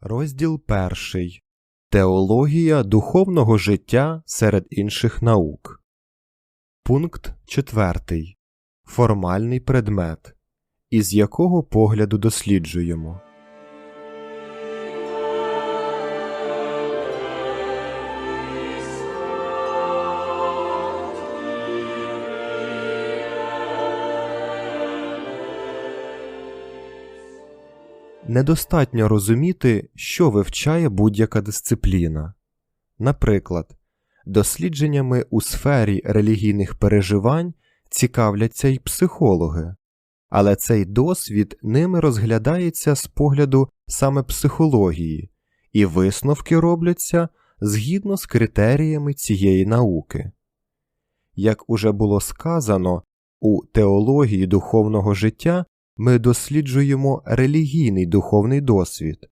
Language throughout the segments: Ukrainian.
Розділ перший. Теологія духовного життя серед інших наук. Пункт 4. Формальний предмет. Із якого погляду досліджуємо. Недостатньо розуміти, що вивчає будь-яка дисципліна. Наприклад, дослідженнями у сфері релігійних переживань цікавляться й психологи, але цей досвід ними розглядається з погляду саме психології, і висновки робляться згідно з критеріями цієї науки. Як уже було сказано, у теології духовного життя ми досліджуємо релігійний духовний досвід,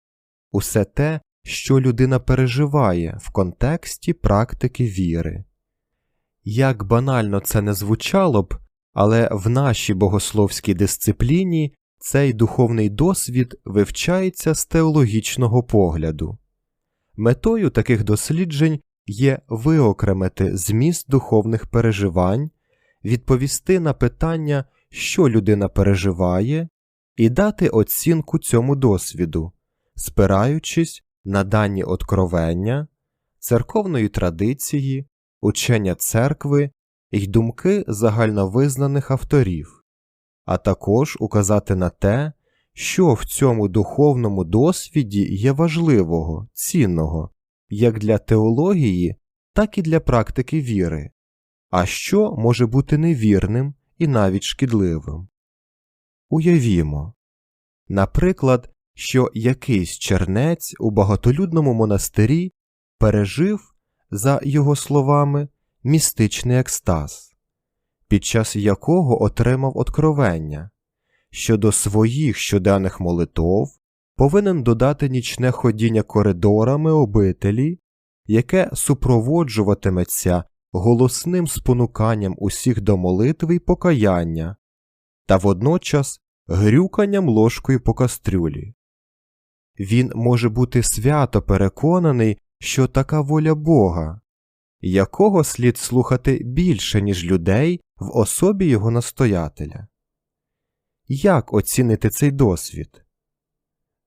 усе те, що людина переживає в контексті практики віри. Як банально це не звучало б, але в нашій богословській дисципліні цей духовний досвід вивчається з теологічного погляду. Метою таких досліджень є виокремити зміст духовних переживань, відповісти на питання, що людина переживає, і дати оцінку цьому досвіду, спираючись на дані откровення, церковної традиції, учення церкви й думки загальновизнаних авторів, а також указати на те, що в цьому духовному досвіді є важливого, цінного, як для теології, так і для практики віри, а що може бути невірним і навіть шкідливим. Уявімо, наприклад, що якийсь чернець у багатолюдному монастирі пережив, за його словами, містичний екстаз, під час якого отримав откровення, що до своїх щоденних молитов повинен додати нічне ходіння коридорами обителі, яке супроводжуватиметься голосним спонуканням усіх до молитви й покаяння, та водночас грюканням ложкою по кастрюлі. Він може бути свято переконаний, що така воля Бога, якого слід слухати більше, ніж людей в особі його настоятеля. Як оцінити цей досвід?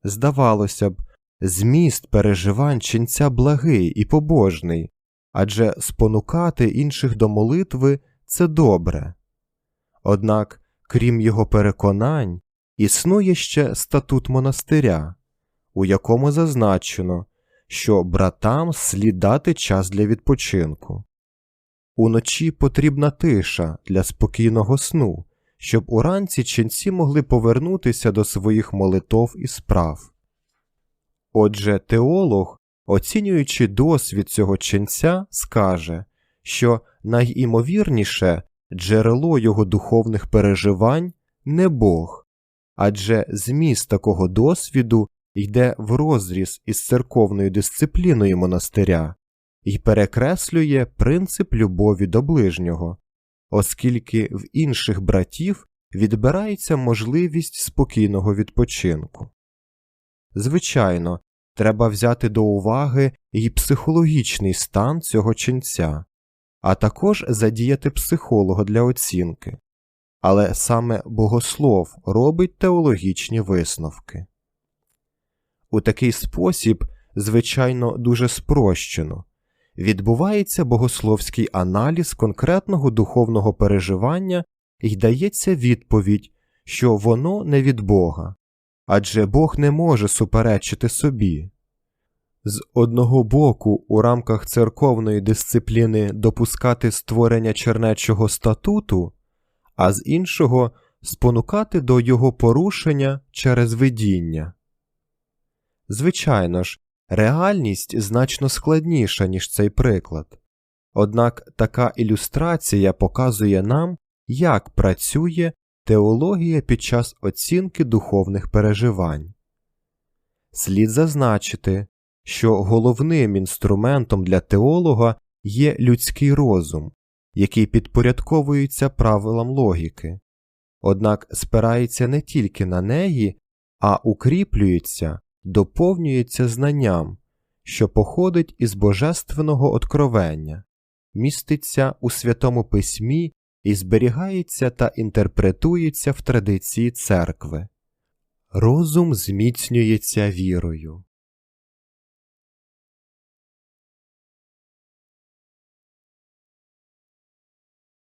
Здавалося б, зміст переживань ченця благий і побожний, адже спонукати інших до молитви це добре. Однак, крім його переконань, існує ще статут монастиря, у якому зазначено, що братам слід дати час для відпочинку. Уночі потрібна тиша для спокійного сну, щоб уранці ченці могли повернутися до своїх молитов і справ. Отже, теолог, оцінюючи досвід цього ченця, скаже, що найімовірніше джерело його духовних переживань не Бог, адже зміст такого досвіду йде в розріз із церковною дисципліною монастиря і перекреслює принцип любові до ближнього, оскільки в інших братів відбирається можливість спокійного відпочинку. Звичайно, треба взяти до уваги і психологічний стан цього ченця, а також задіяти психолога для оцінки. Але саме богослов робить теологічні висновки. У такий спосіб, звичайно, дуже спрощено, відбувається богословський аналіз конкретного духовного переживання і дається відповідь, що воно не від Бога, адже Бог не може суперечити собі. З одного боку, у рамках церковної дисципліни допускати створення чернечого статуту, а з іншого спонукати до його порушення через видіння. Звичайно ж, реальність значно складніша, ніж цей приклад. Однак така ілюстрація показує нам, як працює теологія під час оцінки духовних переживань. Слід зазначити, що головним інструментом для теолога є людський розум, який підпорядковується правилам логіки, однак спирається не тільки на неї, а укріплюється доповнюється знанням, що походить із божественного откровення, міститься у Святому Письмі і зберігається та інтерпретується в традиції церкви. Розум зміцнюється вірою.